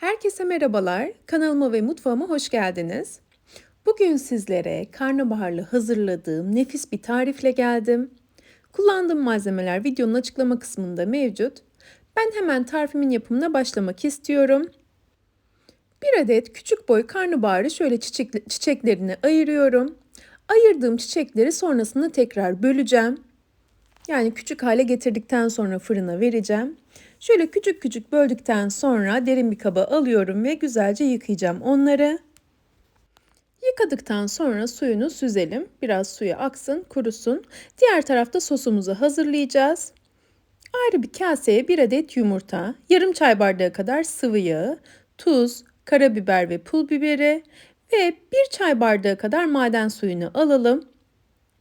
Herkese merhabalar. Kanalıma ve mutfağıma hoş geldiniz. Bugün sizlere karnabaharlı hazırladığım nefis bir tarifle geldim. Kullandığım malzemeler videonun açıklama kısmında mevcut. Ben hemen tarifimin yapımına başlamak istiyorum. Bir adet küçük boy karnabaharı şöyle çiçek, çiçeklerini ayırıyorum. Ayırdığım çiçekleri sonrasında tekrar böleceğim. Yani küçük hale getirdikten sonra fırına vereceğim. Şöyle küçük küçük böldükten sonra derin bir kaba alıyorum ve güzelce yıkayacağım onları. Yıkadıktan sonra suyunu süzelim. Biraz suyu aksın, kurusun. Diğer tarafta sosumuzu hazırlayacağız. Ayrı bir kaseye bir adet yumurta, yarım çay bardağı kadar sıvı yağı, tuz, karabiber ve pul biberi ve bir çay bardağı kadar maden suyunu alalım.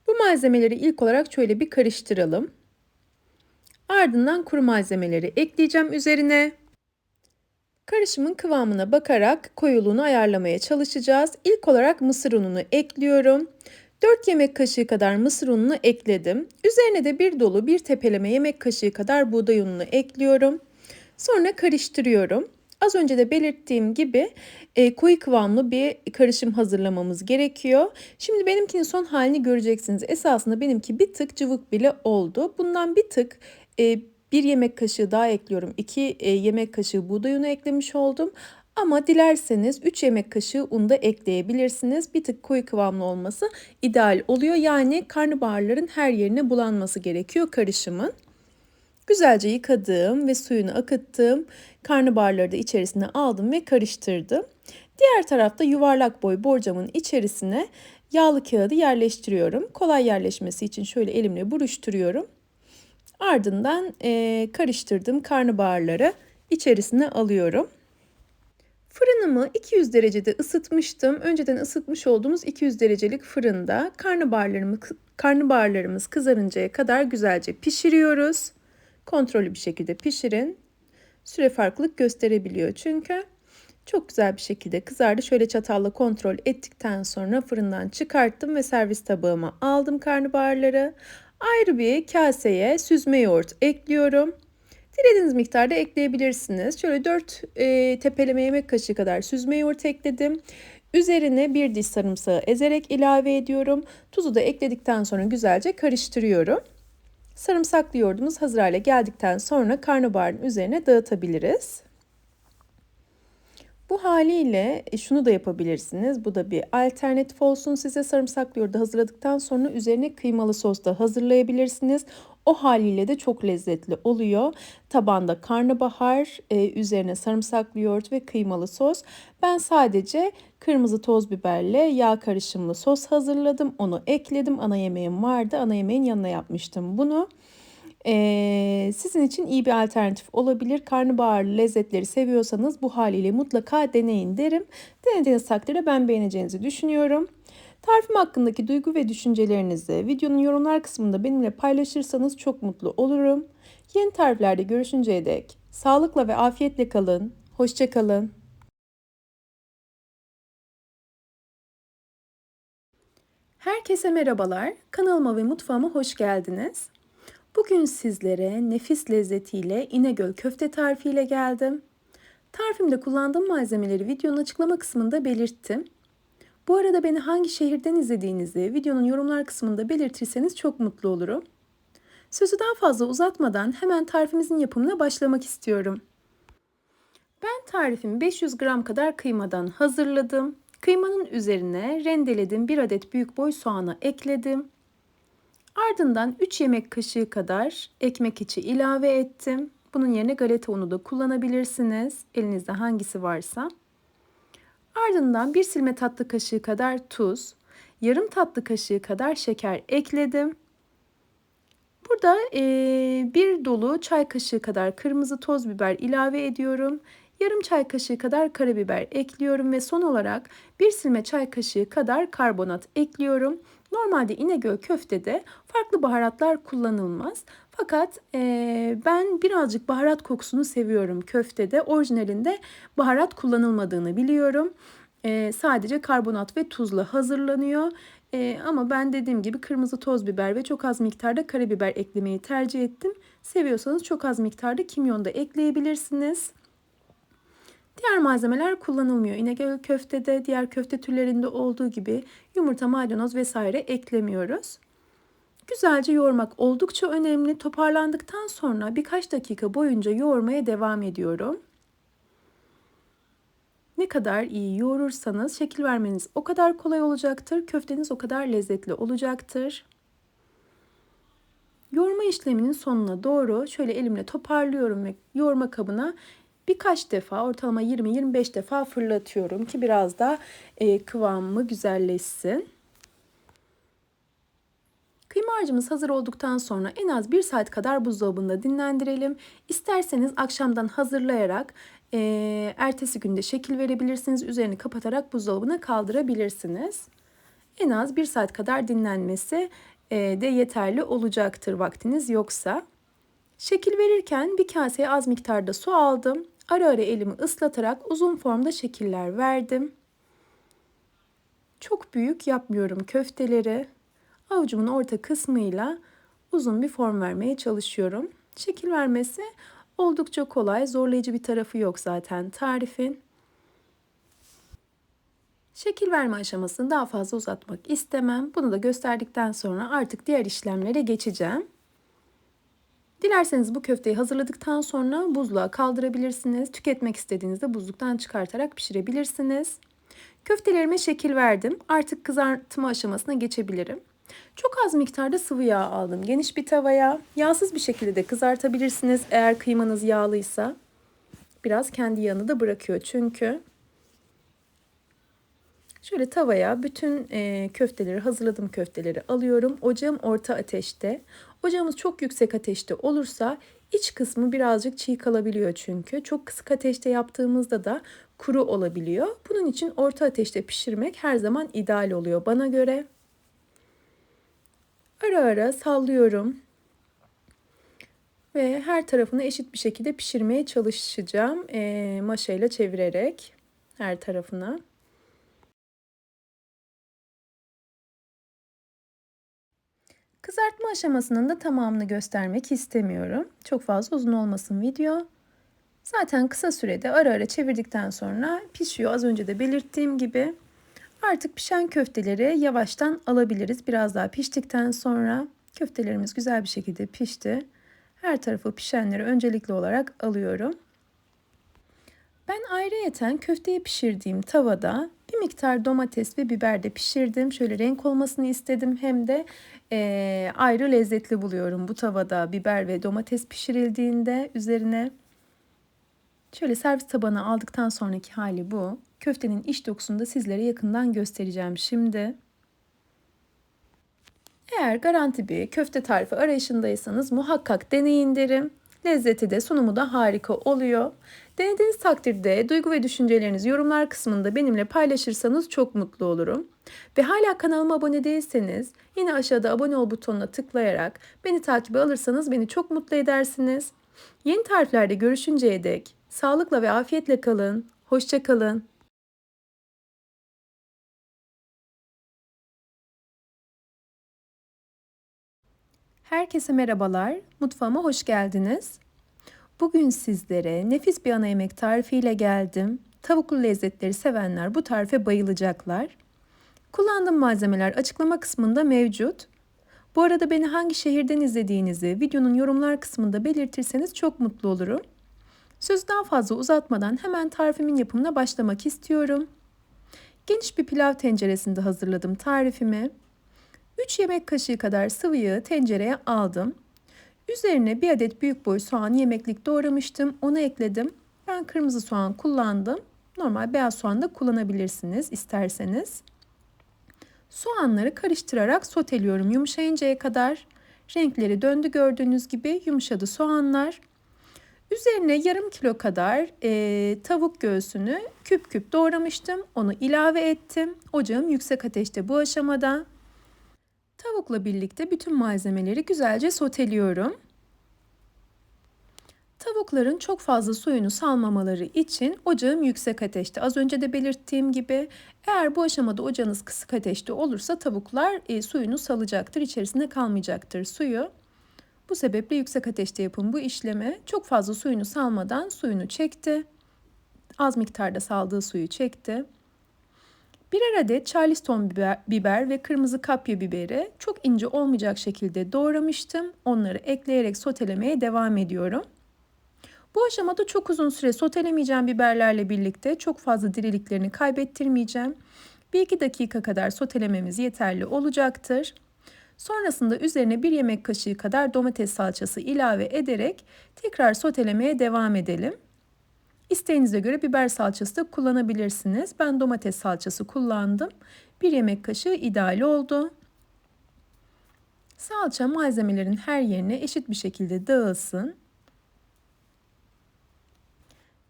Bu malzemeleri ilk olarak şöyle bir karıştıralım. Ardından kuru malzemeleri ekleyeceğim üzerine. Karışımın kıvamına bakarak koyuluğunu ayarlamaya çalışacağız. İlk olarak mısır ununu ekliyorum. 4 yemek kaşığı kadar mısır ununu ekledim. Üzerine de bir dolu bir tepeleme yemek kaşığı kadar buğday ununu ekliyorum. Sonra karıştırıyorum. Az önce de belirttiğim gibi e, koyu kıvamlı bir karışım hazırlamamız gerekiyor. Şimdi benimkinin son halini göreceksiniz. Esasında benimki bir tık cıvık bile oldu. Bundan bir tık e, bir yemek kaşığı daha ekliyorum. 2 e, yemek kaşığı buğday unu eklemiş oldum. Ama dilerseniz 3 yemek kaşığı un da ekleyebilirsiniz. Bir tık koyu kıvamlı olması ideal oluyor. Yani karnabaharların her yerine bulanması gerekiyor karışımın. Güzelce yıkadığım ve suyunu akıttığım karnabaharları da içerisine aldım ve karıştırdım. Diğer tarafta yuvarlak boy borcamın içerisine yağlı kağıdı yerleştiriyorum. Kolay yerleşmesi için şöyle elimle buruşturuyorum. Ardından e, karıştırdığım karnabaharları içerisine alıyorum. Fırınımı 200 derecede ısıtmıştım. Önceden ısıtmış olduğumuz 200 derecelik fırında karnabaharlarımız, karnabaharlarımız kızarıncaya kadar güzelce pişiriyoruz. Kontrollü bir şekilde pişirin. Süre farklılık gösterebiliyor çünkü. Çok güzel bir şekilde kızardı. Şöyle çatalla kontrol ettikten sonra fırından çıkarttım ve servis tabağıma aldım karnabaharları. Ayrı bir kaseye süzme yoğurt ekliyorum. Dilediğiniz miktarda ekleyebilirsiniz. Şöyle 4 e, tepeleme yemek kaşığı kadar süzme yoğurt ekledim. Üzerine bir diş sarımsağı ezerek ilave ediyorum. Tuzu da ekledikten sonra güzelce karıştırıyorum. Sarımsaklı yoğurdumuz hazır hale geldikten sonra karnabaharın üzerine dağıtabiliriz. Bu haliyle e, şunu da yapabilirsiniz. Bu da bir alternatif olsun size. Sarımsaklı yoğurdu hazırladıktan sonra üzerine kıymalı sos da hazırlayabilirsiniz. O haliyle de çok lezzetli oluyor. Tabanda karnabahar, e, üzerine sarımsaklı yoğurt ve kıymalı sos. Ben sadece kırmızı toz biberle yağ karışımlı sos hazırladım. Onu ekledim. Ana yemeğim vardı. Ana yemeğin yanına yapmıştım bunu. Ee, sizin için iyi bir alternatif olabilir. Karnabahar lezzetleri seviyorsanız bu haliyle mutlaka deneyin derim. Denediğiniz takdirde ben beğeneceğinizi düşünüyorum. Tarifim hakkındaki duygu ve düşüncelerinizi videonun yorumlar kısmında benimle paylaşırsanız çok mutlu olurum. Yeni tariflerde görüşünceye dek sağlıkla ve afiyetle kalın. Hoşçakalın. Herkese merhabalar. Kanalıma ve mutfağıma hoş geldiniz. Bugün sizlere nefis lezzetiyle İnegöl köfte tarifiyle geldim. Tarifimde kullandığım malzemeleri videonun açıklama kısmında belirttim. Bu arada beni hangi şehirden izlediğinizi videonun yorumlar kısmında belirtirseniz çok mutlu olurum. Sözü daha fazla uzatmadan hemen tarifimizin yapımına başlamak istiyorum. Ben tarifimi 500 gram kadar kıymadan hazırladım. Kıymanın üzerine rendelediğim bir adet büyük boy soğanı ekledim. Ardından 3 yemek kaşığı kadar ekmek içi ilave ettim. Bunun yerine galeta unu da kullanabilirsiniz. Elinizde hangisi varsa. Ardından bir silme tatlı kaşığı kadar tuz, yarım tatlı kaşığı kadar şeker ekledim. Burada e, bir dolu çay kaşığı kadar kırmızı toz biber ilave ediyorum. Yarım çay kaşığı kadar karabiber ekliyorum ve son olarak bir silme çay kaşığı kadar karbonat ekliyorum. Normalde İnegöl köftede farklı baharatlar kullanılmaz. Fakat e, ben birazcık baharat kokusunu seviyorum köftede. Orijinalinde baharat kullanılmadığını biliyorum. E, sadece karbonat ve tuzla hazırlanıyor. E, ama ben dediğim gibi kırmızı toz biber ve çok az miktarda karabiber eklemeyi tercih ettim. Seviyorsanız çok az miktarda kimyon da ekleyebilirsiniz. Diğer malzemeler kullanılmıyor. İnegöl köftede, diğer köfte türlerinde olduğu gibi yumurta, maydanoz vesaire eklemiyoruz. Güzelce yoğurmak oldukça önemli. Toparlandıktan sonra birkaç dakika boyunca yoğurmaya devam ediyorum. Ne kadar iyi yoğurursanız şekil vermeniz o kadar kolay olacaktır. Köfteniz o kadar lezzetli olacaktır. Yoğurma işleminin sonuna doğru şöyle elimle toparlıyorum ve yoğurma kabına birkaç defa ortalama 20-25 defa fırlatıyorum ki biraz da e, kıvamı güzelleşsin. Kıyma harcımız hazır olduktan sonra en az 1 saat kadar buzdolabında dinlendirelim. İsterseniz akşamdan hazırlayarak e, ertesi günde şekil verebilirsiniz. Üzerini kapatarak buzdolabına kaldırabilirsiniz. En az 1 saat kadar dinlenmesi e, de yeterli olacaktır vaktiniz yoksa. Şekil verirken bir kaseye az miktarda su aldım. Ara ara elimi ıslatarak uzun formda şekiller verdim. Çok büyük yapmıyorum köfteleri. Avucumun orta kısmıyla uzun bir form vermeye çalışıyorum. Şekil vermesi oldukça kolay, zorlayıcı bir tarafı yok zaten tarifin. Şekil verme aşamasını daha fazla uzatmak istemem. Bunu da gösterdikten sonra artık diğer işlemlere geçeceğim. Dilerseniz bu köfteyi hazırladıktan sonra buzluğa kaldırabilirsiniz. Tüketmek istediğinizde buzluktan çıkartarak pişirebilirsiniz. Köftelerime şekil verdim. Artık kızartma aşamasına geçebilirim. Çok az miktarda sıvı yağ aldım. Geniş bir tavaya yağsız bir şekilde de kızartabilirsiniz eğer kıymanız yağlıysa. Biraz kendi yağını da bırakıyor çünkü. Şöyle tavaya bütün e, köfteleri, hazırladığım köfteleri alıyorum. Ocağım orta ateşte. Ocağımız çok yüksek ateşte olursa iç kısmı birazcık çiğ kalabiliyor çünkü. Çok kısık ateşte yaptığımızda da kuru olabiliyor. Bunun için orta ateşte pişirmek her zaman ideal oluyor bana göre. Ara ara sallıyorum. Ve her tarafını eşit bir şekilde pişirmeye çalışacağım. E, maşayla çevirerek her tarafına. Kızartma aşamasının da tamamını göstermek istemiyorum. Çok fazla uzun olmasın video. Zaten kısa sürede ara ara çevirdikten sonra pişiyor. Az önce de belirttiğim gibi. Artık pişen köfteleri yavaştan alabiliriz. Biraz daha piştikten sonra köftelerimiz güzel bir şekilde pişti. Her tarafı pişenleri öncelikli olarak alıyorum. Ben ayrıyeten köfteyi pişirdiğim tavada bir miktar domates ve biber de pişirdim. Şöyle renk olmasını istedim. Hem de e, ayrı lezzetli buluyorum bu tavada biber ve domates pişirildiğinde üzerine. Şöyle servis tabağına aldıktan sonraki hali bu. Köftenin iç dokusunu da sizlere yakından göstereceğim şimdi. Eğer garanti bir köfte tarifi arayışındaysanız muhakkak deneyin derim. Lezzeti de sunumu da harika oluyor. Denediğiniz takdirde duygu ve düşüncelerinizi yorumlar kısmında benimle paylaşırsanız çok mutlu olurum. Ve hala kanalıma abone değilseniz yine aşağıda abone ol butonuna tıklayarak beni takibe alırsanız beni çok mutlu edersiniz. Yeni tariflerde görüşünceye dek sağlıkla ve afiyetle kalın. Hoşça kalın. Herkese merhabalar. Mutfağıma hoş geldiniz. Bugün sizlere nefis bir ana yemek tarifiyle geldim. Tavuklu lezzetleri sevenler bu tarife bayılacaklar. Kullandığım malzemeler açıklama kısmında mevcut. Bu arada beni hangi şehirden izlediğinizi videonun yorumlar kısmında belirtirseniz çok mutlu olurum. Söz daha fazla uzatmadan hemen tarifimin yapımına başlamak istiyorum. Geniş bir pilav tenceresinde hazırladım tarifimi. 3 yemek kaşığı kadar sıvı yağı tencereye aldım. Üzerine bir adet büyük boy soğan yemeklik doğramıştım. Onu ekledim. Ben kırmızı soğan kullandım. Normal beyaz soğan da kullanabilirsiniz isterseniz. Soğanları karıştırarak soteliyorum yumuşayıncaya kadar. Renkleri döndü gördüğünüz gibi yumuşadı soğanlar. Üzerine yarım kilo kadar e, tavuk göğsünü küp küp doğramıştım. Onu ilave ettim. Ocağım yüksek ateşte bu aşamada. Tavukla birlikte bütün malzemeleri güzelce soteliyorum. Tavukların çok fazla suyunu salmamaları için ocağım yüksek ateşte. Az önce de belirttiğim gibi eğer bu aşamada ocağınız kısık ateşte olursa tavuklar e, suyunu salacaktır. içerisinde kalmayacaktır suyu. Bu sebeple yüksek ateşte yapın bu işlemi. Çok fazla suyunu salmadan suyunu çekti. Az miktarda saldığı suyu çekti. Birer adet charleston biber, ve kırmızı kapya biberi çok ince olmayacak şekilde doğramıştım. Onları ekleyerek sotelemeye devam ediyorum. Bu aşamada çok uzun süre sotelemeyeceğim biberlerle birlikte çok fazla diriliklerini kaybettirmeyeceğim. 1-2 dakika kadar sotelememiz yeterli olacaktır. Sonrasında üzerine bir yemek kaşığı kadar domates salçası ilave ederek tekrar sotelemeye devam edelim. İsteğinize göre biber salçası da kullanabilirsiniz. Ben domates salçası kullandım. Bir yemek kaşığı ideal oldu. Salça malzemelerin her yerine eşit bir şekilde dağılsın.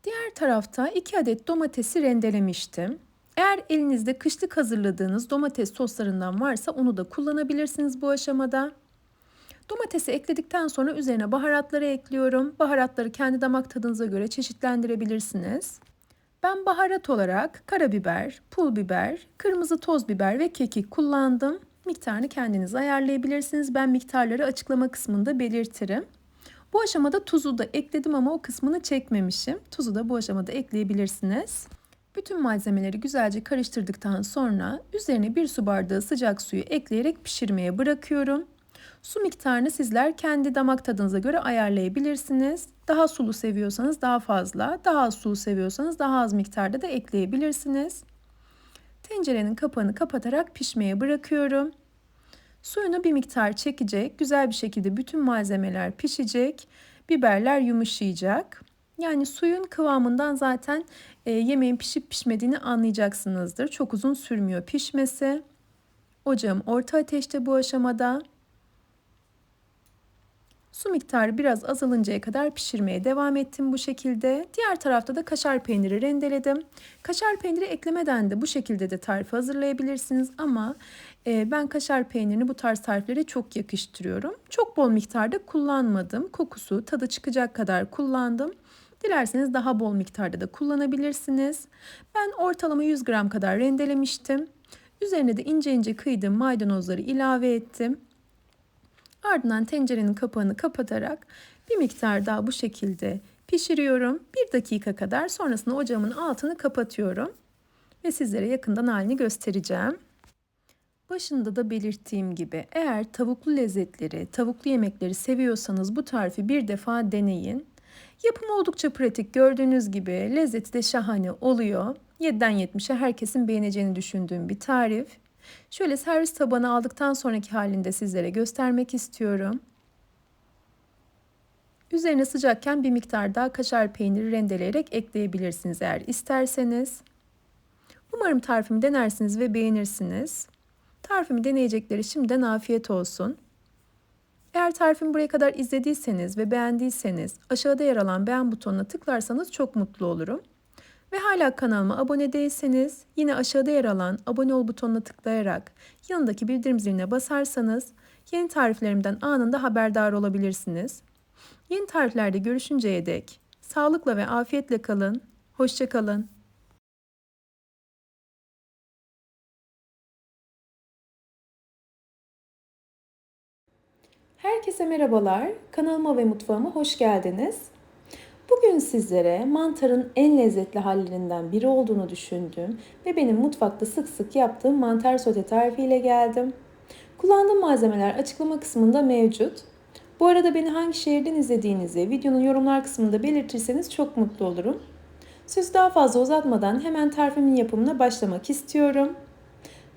Diğer tarafta 2 adet domatesi rendelemiştim. Eğer elinizde kışlık hazırladığınız domates soslarından varsa onu da kullanabilirsiniz bu aşamada. Domatesi ekledikten sonra üzerine baharatları ekliyorum. Baharatları kendi damak tadınıza göre çeşitlendirebilirsiniz. Ben baharat olarak karabiber, pul biber, kırmızı toz biber ve kekik kullandım. Miktarını kendiniz ayarlayabilirsiniz. Ben miktarları açıklama kısmında belirtirim. Bu aşamada tuzu da ekledim ama o kısmını çekmemişim. Tuzu da bu aşamada ekleyebilirsiniz. Bütün malzemeleri güzelce karıştırdıktan sonra üzerine bir su bardağı sıcak suyu ekleyerek pişirmeye bırakıyorum. Su miktarını sizler kendi damak tadınıza göre ayarlayabilirsiniz. Daha sulu seviyorsanız daha fazla, daha az sulu seviyorsanız daha az miktarda da ekleyebilirsiniz. Tencerenin kapağını kapatarak pişmeye bırakıyorum. Suyunu bir miktar çekecek, güzel bir şekilde bütün malzemeler pişecek, biberler yumuşayacak. Yani suyun kıvamından zaten e, yemeğin pişip pişmediğini anlayacaksınızdır. Çok uzun sürmüyor pişmesi. Ocağım orta ateşte bu aşamada. Su miktarı biraz azalıncaya kadar pişirmeye devam ettim bu şekilde. Diğer tarafta da kaşar peyniri rendeledim. Kaşar peyniri eklemeden de bu şekilde de tarifi hazırlayabilirsiniz ama e, ben kaşar peynirini bu tarz tariflere çok yakıştırıyorum. Çok bol miktarda kullanmadım. Kokusu, tadı çıkacak kadar kullandım. Dilerseniz daha bol miktarda da kullanabilirsiniz. Ben ortalama 100 gram kadar rendelemiştim. Üzerine de ince ince kıydığım maydanozları ilave ettim. Ardından tencerenin kapağını kapatarak bir miktar daha bu şekilde pişiriyorum. Bir dakika kadar sonrasında ocağımın altını kapatıyorum. Ve sizlere yakından halini göstereceğim. Başında da belirttiğim gibi eğer tavuklu lezzetleri, tavuklu yemekleri seviyorsanız bu tarifi bir defa deneyin. Yapımı oldukça pratik gördüğünüz gibi lezzeti de şahane oluyor. 7'den 70'e herkesin beğeneceğini düşündüğüm bir tarif. Şöyle servis tabanı aldıktan sonraki halinde sizlere göstermek istiyorum. Üzerine sıcakken bir miktar daha kaşar peyniri rendeleyerek ekleyebilirsiniz eğer isterseniz. Umarım tarifimi denersiniz ve beğenirsiniz. Tarifimi deneyecekleri şimdiden afiyet olsun. Eğer tarifimi buraya kadar izlediyseniz ve beğendiyseniz aşağıda yer alan beğen butonuna tıklarsanız çok mutlu olurum. Ve hala kanalıma abone değilseniz yine aşağıda yer alan abone ol butonuna tıklayarak yanındaki bildirim ziline basarsanız yeni tariflerimden anında haberdar olabilirsiniz. Yeni tariflerde görüşünceye dek sağlıkla ve afiyetle kalın, hoşçakalın. Herkese merhabalar. Kanalıma ve mutfağıma hoş geldiniz. Bugün sizlere mantarın en lezzetli hallerinden biri olduğunu düşündüğüm ve benim mutfakta sık sık yaptığım mantar sote tarifiyle geldim. Kullandığım malzemeler açıklama kısmında mevcut. Bu arada beni hangi şehirden izlediğinizi videonun yorumlar kısmında belirtirseniz çok mutlu olurum. Sözü daha fazla uzatmadan hemen tarifimin yapımına başlamak istiyorum.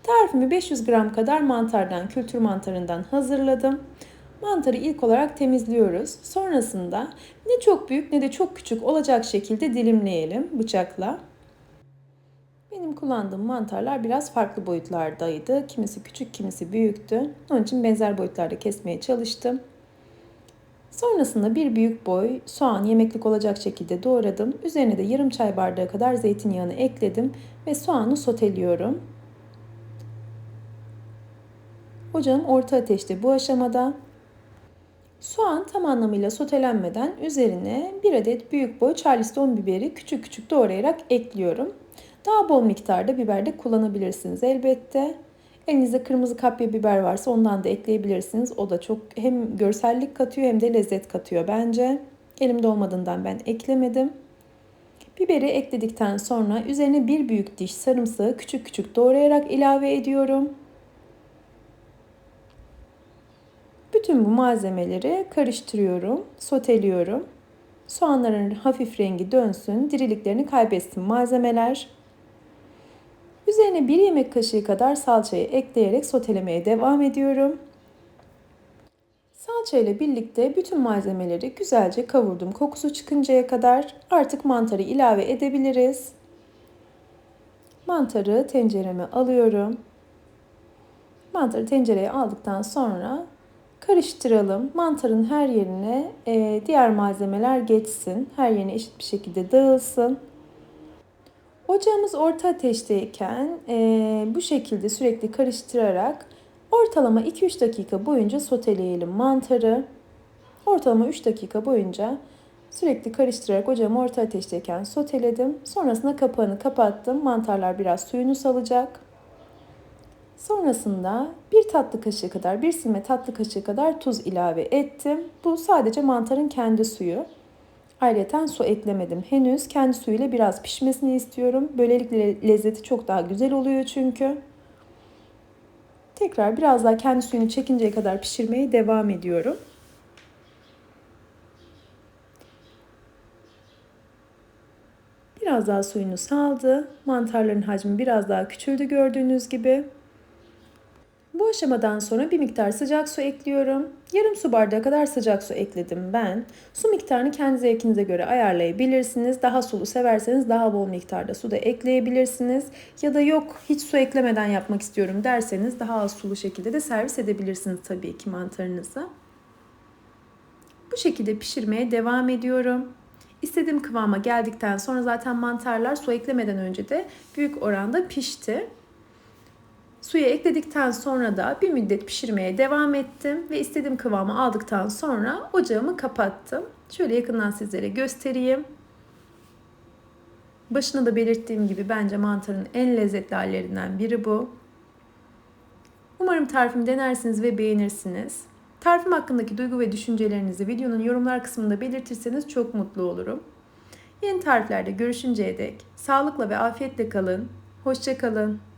Tarifimi 500 gram kadar mantardan, kültür mantarından hazırladım. Mantarı ilk olarak temizliyoruz. Sonrasında ne çok büyük ne de çok küçük olacak şekilde dilimleyelim bıçakla. Benim kullandığım mantarlar biraz farklı boyutlardaydı. Kimisi küçük, kimisi büyüktü. Onun için benzer boyutlarda kesmeye çalıştım. Sonrasında bir büyük boy soğan yemeklik olacak şekilde doğradım. Üzerine de yarım çay bardağı kadar zeytinyağını ekledim ve soğanı soteliyorum. Ocağım orta ateşte bu aşamada. Soğan tam anlamıyla sotelenmeden üzerine bir adet büyük boy charleston biberi küçük küçük doğrayarak ekliyorum. Daha bol miktarda biber de kullanabilirsiniz elbette. Elinizde kırmızı kapya biber varsa ondan da ekleyebilirsiniz. O da çok hem görsellik katıyor hem de lezzet katıyor bence. Elimde olmadığından ben eklemedim. Biberi ekledikten sonra üzerine bir büyük diş sarımsağı küçük küçük doğrayarak ilave ediyorum. Bütün bu malzemeleri karıştırıyorum, soteliyorum. Soğanların hafif rengi dönsün, diriliklerini kaybetsin malzemeler. Üzerine bir yemek kaşığı kadar salçayı ekleyerek sotelemeye devam ediyorum. Salça ile birlikte bütün malzemeleri güzelce kavurdum. Kokusu çıkıncaya kadar artık mantarı ilave edebiliriz. Mantarı tencereme alıyorum. Mantarı tencereye aldıktan sonra karıştıralım. Mantarın her yerine e, diğer malzemeler geçsin. Her yerine eşit bir şekilde dağılsın. Ocağımız orta ateşteyken e, bu şekilde sürekli karıştırarak ortalama 2-3 dakika boyunca soteleyelim mantarı. Ortalama 3 dakika boyunca sürekli karıştırarak ocağımı orta ateşteyken soteledim. Sonrasında kapağını kapattım. Mantarlar biraz suyunu salacak. Sonrasında bir tatlı kaşığı kadar, bir silme tatlı kaşığı kadar tuz ilave ettim. Bu sadece mantarın kendi suyu. Ayrıca su eklemedim henüz. Kendi suyuyla biraz pişmesini istiyorum. Böylelikle lezzeti çok daha güzel oluyor çünkü. Tekrar biraz daha kendi suyunu çekinceye kadar pişirmeye devam ediyorum. Biraz daha suyunu saldı. Mantarların hacmi biraz daha küçüldü gördüğünüz gibi. Bu aşamadan sonra bir miktar sıcak su ekliyorum. Yarım su bardağı kadar sıcak su ekledim ben. Su miktarını kendi zevkinize göre ayarlayabilirsiniz. Daha sulu severseniz daha bol miktarda su da ekleyebilirsiniz. Ya da yok hiç su eklemeden yapmak istiyorum derseniz daha az sulu şekilde de servis edebilirsiniz tabii ki mantarınızı. Bu şekilde pişirmeye devam ediyorum. İstediğim kıvama geldikten sonra zaten mantarlar su eklemeden önce de büyük oranda pişti. Suyu ekledikten sonra da bir müddet pişirmeye devam ettim ve istediğim kıvamı aldıktan sonra ocağımı kapattım. Şöyle yakından sizlere göstereyim. Başına da belirttiğim gibi bence mantarın en lezzetli hallerinden biri bu. Umarım tarifimi denersiniz ve beğenirsiniz. Tarifim hakkındaki duygu ve düşüncelerinizi videonun yorumlar kısmında belirtirseniz çok mutlu olurum. Yeni tariflerde görüşünceye dek sağlıkla ve afiyetle kalın. Hoşçakalın.